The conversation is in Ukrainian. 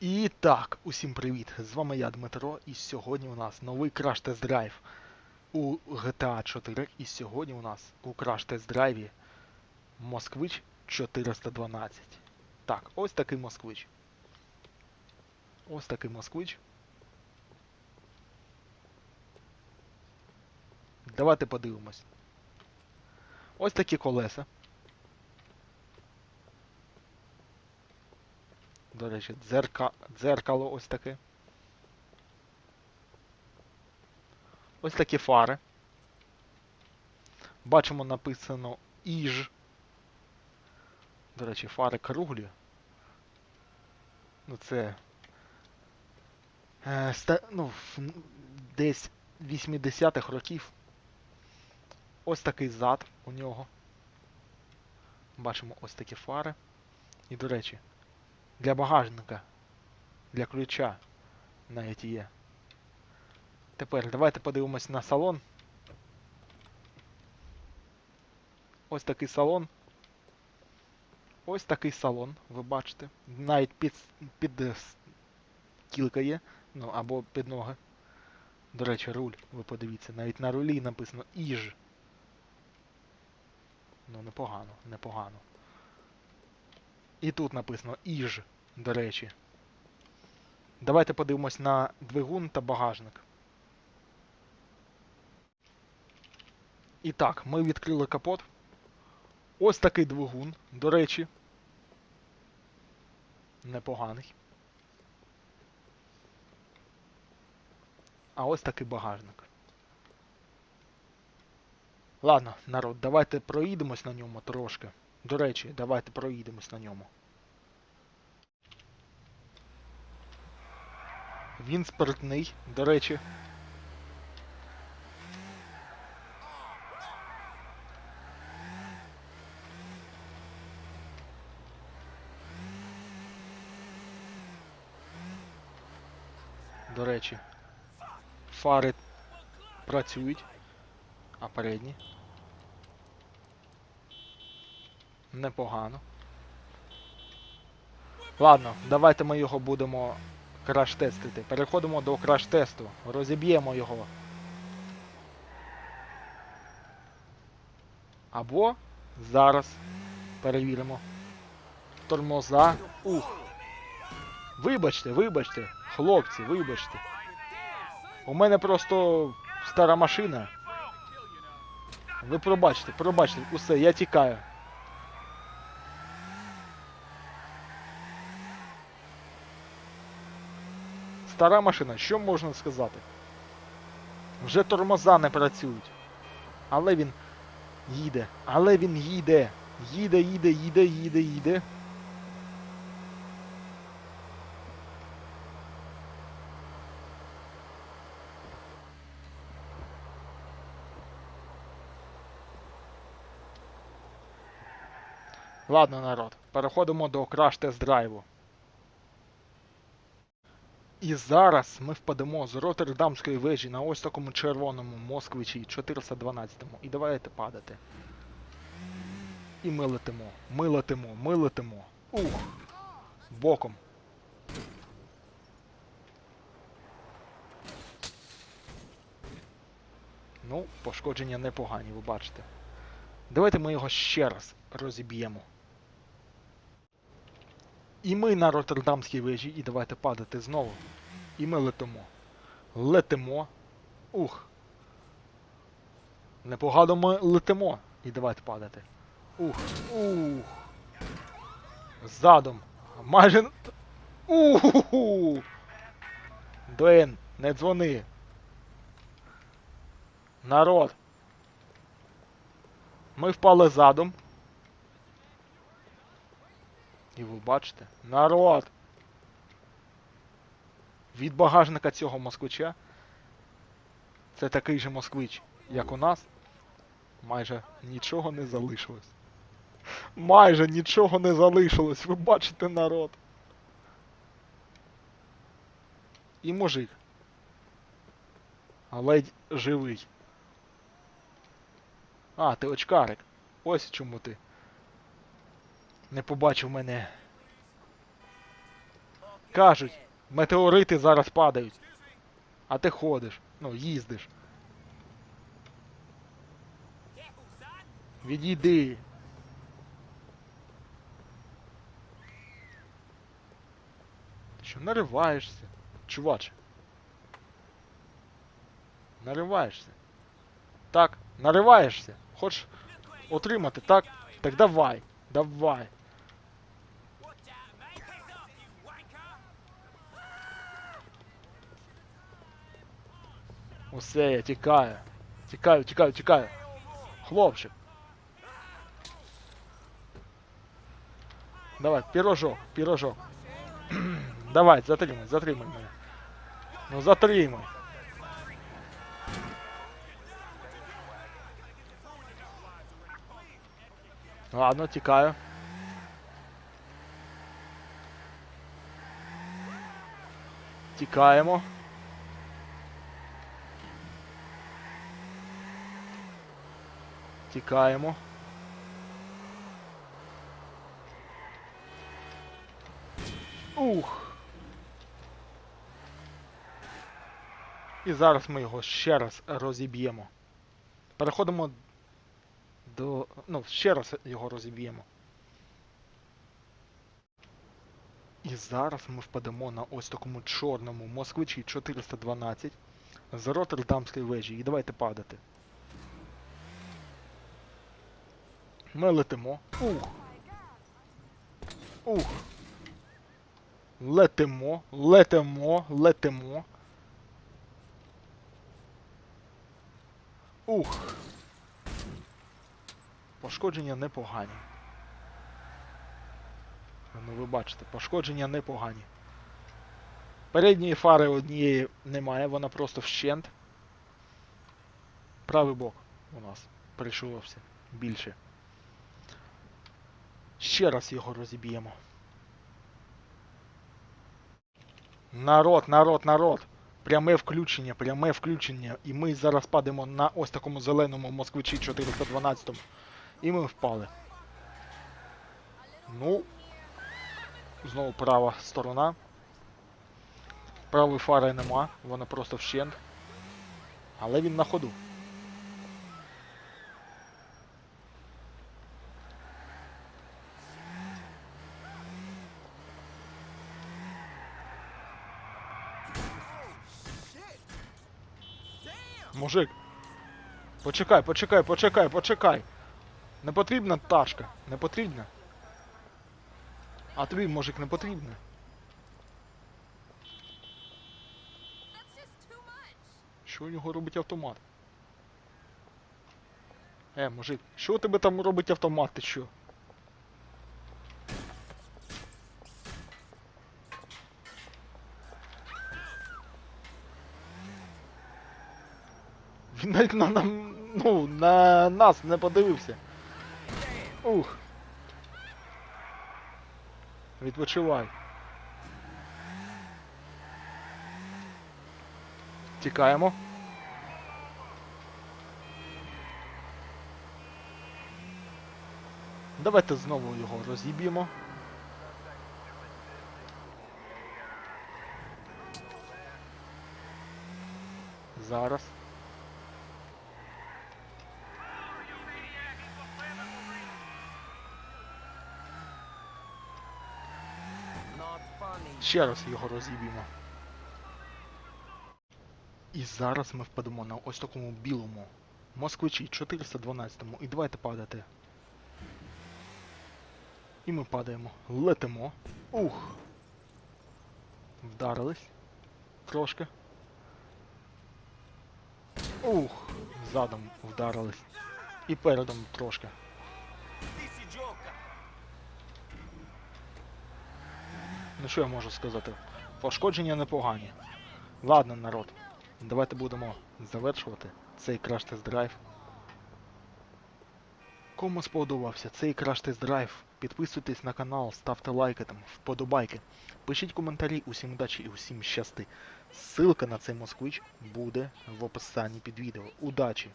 І так, усім привіт! З вами я, Дмитро, і сьогодні у нас новий краш тест драйв у GTA 4. І сьогодні у нас у краш тест драйві Москвич 412. Так, ось такий москвич. Ось такий москвич. Давайте подивимось. Ось такі колеса. До речі, дзерка... дзеркало ось таке. Ось такі фари. Бачимо написано Іж. До речі, фари круглі. Ну це. Е, ста... Ну, десь 80-х років. Ось такий зад у нього. Бачимо ось такі фари. І, до речі, для багажника, для ключа навіть є. Тепер давайте подивимось на салон. Ось такий салон. Ось такий салон, ви бачите. Навіть під, під кілка є, ну або під ноги. До речі, руль, ви подивіться, навіть на рулі написано Іж. Ну, непогано, непогано. І тут написано Іж, до речі. Давайте подивимось на двигун та багажник. І так, ми відкрили капот. Ось такий двигун, до речі. Непоганий. А ось такий багажник. Ладно, народ, давайте проїдемось на ньому трошки. До речі, давайте проїдемось на ньому. Він спиртний, до речі. До речі, фари працюють, а передні. Непогано. Ладно, давайте ми його будемо краш-тестити. Переходимо до краш-тесту. Розіб'ємо його. Або зараз перевіримо. Тормоза. Ух. Вибачте, вибачте, хлопці, вибачте. У мене просто стара машина. Ви пробачте, пробачте, усе, я тікаю. Стара машина, що можна сказати? Вже тормоза не працюють. Але він їде. Але він їде. Їде, їде, їде, їде, їде. Ладно, народ, переходимо до краш-тест драйву. І зараз ми впадемо з Роттердамської вежі на ось такому червоному Москвичі 412-му. І давайте падати. І ми летимо, ми летимо, ми летимо. Ух! Боком. Ну, пошкодження непогані, ви бачите. Давайте ми його ще раз розіб'ємо. І ми на Роттердамській вежі, і давайте падати знову. І ми летимо. Летимо. Ух. Непогано ми летимо. І давайте падати. Ух. Ух. Задом. Майже. Уху. Дуен, не дзвони. Народ. Ми впали задом. І ви бачите, народ! Від багажника цього москвича. Це такий же москвич, як у нас. Майже нічого не залишилось. Майже нічого не залишилось, ви бачите народ. І мужик. Ледь живий. А, ти очкарик. Ось чому ти не побачив мене Кажуть, метеорити зараз падають. А ти ходиш, ну, їздиш. Відійди. Ти що, нариваєшся? Чуваче. Нариваєшся. Так, нариваєшся. Хочеш отримати, так? Так давай. Давай. Усе, я тікаю. Тікаю, тікаю, тікаю. Хлопчик. Давай, пірожок, пірожок. Давай, затримай, затримай мене. Ну затримай. Ладно, тікаю. Тікаємо. Тікаємо. Ух. І зараз ми його ще раз розіб'ємо. Переходимо до. Ну, ще раз його розіб'ємо. І зараз ми впадемо на ось такому чорному москвичі 412 з Роттердамської вежі. І давайте падати. Ми летимо. Ух. Ух. Летимо, летимо, летимо. Ух. Пошкодження непогані. Ну ви бачите, пошкодження непогані. Передньої фари однієї немає, вона просто вщент. Правий бок у нас прийшовся більше. Ще раз його розіб'ємо. Народ, народ, народ. Пряме включення, пряме включення. І ми зараз падемо на ось такому зеленому москвичі 412. І ми впали. Ну. Знову права сторона. Правої фари нема, вона просто вщент. Але він на ходу. Мужик. Почекай, почекай, почекай, почекай. Не потрібна тачка. Не потрібна. А тобі, мужик, не потрібна. Що у нього робить автомат? Е, мужик, що у тебе там робить автомат, ти що? Навіть на, нам, ну, на нас не подивився. Ух. Відпочивай. Тікаємо. Давайте знову його розіб'ємо. Зараз. Ще раз його розіб'ємо. І зараз ми впадемо на ось такому білому москвичі 412 і давайте падати. І ми падаємо. Летимо. Ух. Вдарились. Трошки. Ух. Задом вдарились. І передом трошки. Ну що я можу сказати? Пошкодження непогані. Ладно, народ. Давайте будемо завершувати цей краш-тест-драйв. Кому сподобався цей краш-тест-драйв, підписуйтесь на канал, ставте лайки там, вподобайки. Пишіть коментарі, усім удачі і усім щасти. Ссылка на цей москвич буде в описанні під відео. Удачі!